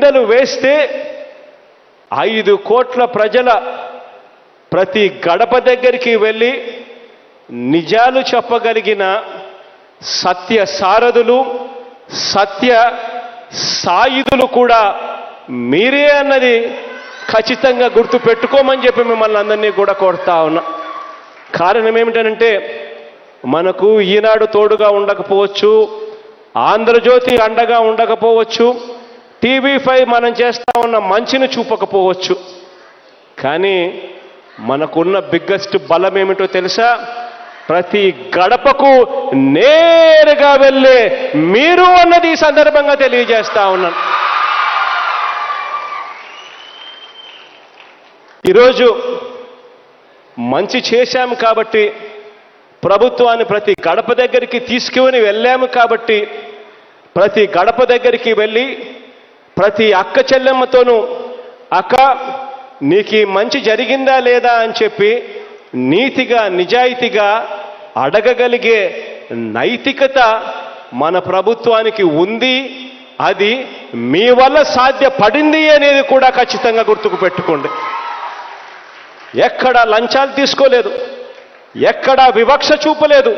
నిందలు వేస్తే ఐదు కోట్ల ప్రజల ప్రతి గడప దగ్గరికి వెళ్ళి నిజాలు చెప్పగలిగిన సత్య సారథులు సత్య సాయుధులు కూడా మీరే అన్నది ఖచ్చితంగా గుర్తు పెట్టుకోమని చెప్పి మిమ్మల్ని అందరినీ కూడా కోరుతా ఉన్నా. కారణం ఏమిటనంటే మనకు ఈనాడు తోడుగా ఉండకపోవచ్చు ఆంధ్రజ్యోతి అండగా ఉండకపోవచ్చు టీవీ ఫైవ్ మనం చేస్తా ఉన్న మంచిని చూపకపోవచ్చు. కానీ మనకున్న బిగ్గెస్ట్ బలం ఏమిటో తెలుసా? ప్రతి గడపకు నేరుగా వెళ్ళే మీరు అన్నది ఈ సందర్భంగా తెలియజేస్తా ఉన్నాను. ఈరోజు మంచి చేశాము కాబట్టి ప్రభుత్వాన్ని ప్రతి గడప దగ్గరికి తీసుకుని వెళ్ళాము కాబట్టి ప్రతి గడప దగ్గరికి వెళ్ళి ప్రతి అక్క చెల్లెమ్మతోనూ అక్క నీకు మంచి జరిగిందా లేదా? అని చెప్పి నీతిగా నిజాయితీగా అడగగలిగే నైతికత మన ప్రభుత్వానికి ఉంది. అది మీ వల్ల సాధ్యపడింది అనేది కూడా ఖచ్చితంగా గుర్తుకు పెట్టుకోండి. ఎక్కడ లంచాలు తీసుకోలేదు. ఎక్కడా వివక్ష చూపలేదు.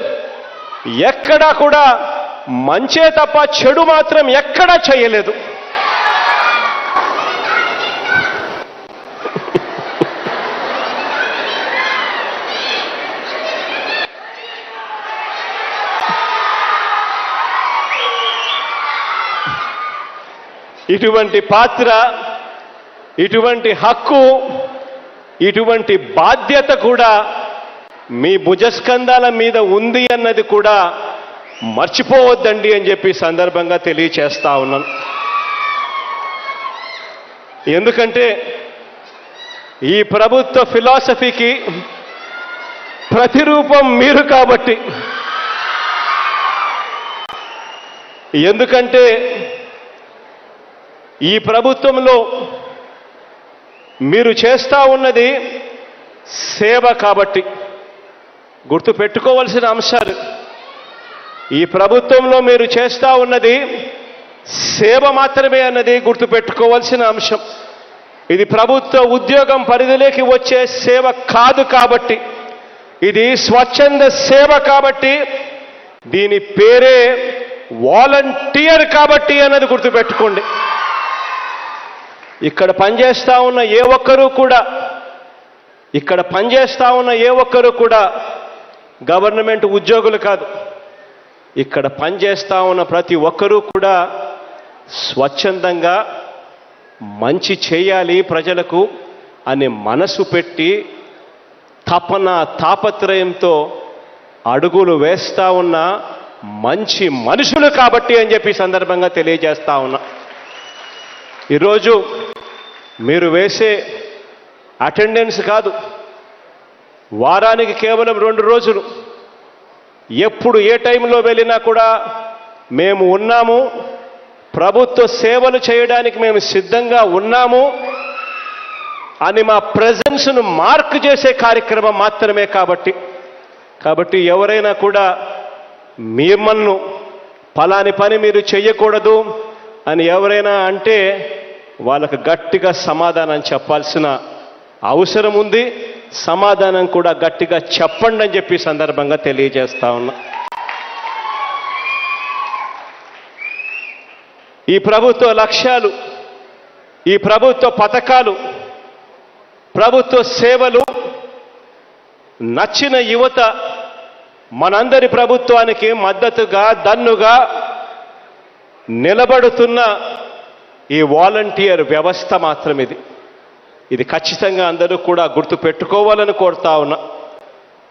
ఎక్కడా కూడా మంచే తప్ప చెడు మాత్రం ఎక్కడా చేయలేదు. ఇటువంటి పాత్ర ఇటువంటి హక్కు ఇటువంటి బాధ్యత కూడా మీ భుజస్కంధాల మీద ఉంది అన్నది కూడా మర్చిపోవద్దండి అని చెప్పి సందర్భంగా తెలియచేస్తా ఉన్నాను ఎందుకంటే ఈ ప్రభుత్వ ఫిలాసఫీకి ప్రతిరూపం మీరు కాబట్టి. ఎందుకంటే ఈ ప్రభుత్వంలో మీరు చేస్తా ఉన్నది సేవ కాబట్టి. గుర్తుపెట్టుకోవలసిన అంశాలు. ఈ ప్రభుత్వంలో మీరు చేస్తా ఉన్నది సేవ మాత్రమే అన్నది గుర్తు పెట్టుకోవాల్సిన అంశం. ఇది ప్రభుత్వ ఉద్యోగం పరిధిలోకి వచ్చే సేవ కాదు కాబట్టి. ఇది స్వచ్ఛంద సేవ కాబట్టి. దీని పేరే వాలంటీర్ కాబట్టి అన్నది గుర్తుపెట్టుకోండి. ఇక్కడ పనిచేస్తూ ఉన్న ఏ ఒక్కరూ కూడా ఇక్కడ పనిచేస్తూ ఉన్న ఏ ఒక్కరూ కూడా గవర్నమెంట్ ఉద్యోగులు కాదు. ఇక్కడ పనిచేస్తూ ఉన్న ప్రతి ఒక్కరూ కూడా స్వచ్ఛందంగా మంచి చేయాలి ప్రజలకు అనే మనసు పెట్టి తపన తాపత్రయంతో అడుగులు వేస్తూ ఉన్న మంచి మనుషులు కాబట్టి అని చెప్పి సందర్భంగా తెలియజేస్తా ఉన్నా. ఈరోజు మీరు వేసే అటెండెన్స్ కాదు. వారానికి కేవలం రెండు రోజులు. ఎప్పుడు ఏ టైంలో వెళ్ళినా కూడా మేము ఉన్నాము. ప్రభుత్వ సేవలు చేయడానికి మేము సిద్ధంగా ఉన్నాము. అని మా ప్రజెన్స్ను మార్క్ చేసే కార్యక్రమం మాత్రమే కాబట్టి. కాబట్టి ఎవరైనా కూడా మిమ్మల్ని ఫలాని పని మీరు చేయకూడదు అని ఎవరైనా అంటే వాళ్ళకు గట్టిగా సమాధానం చెప్పాల్సిన అవసరం ఉంది. సమాధానం కూడా గట్టిగా చెప్పండి అని చెప్పి సందర్భంగా తెలియజేస్తా ఉన్నా. ఈ ప్రభుత్వ లక్ష్యాలు ఈ ప్రభుత్వ పథకాలు ప్రభుత్వ సేవలు నచ్చిన యువత మనందరి ప్రభుత్వానికి మద్దతుగా దన్నుగా నిలబడుతున్న ఈ వాలంటీర్ వ్యవస్థ మాత్రం ఇది ఇది ఖచ్చితంగా అందరూ కూడా గుర్తు పెట్టుకోవాలని కోరుతా ఉన్నా.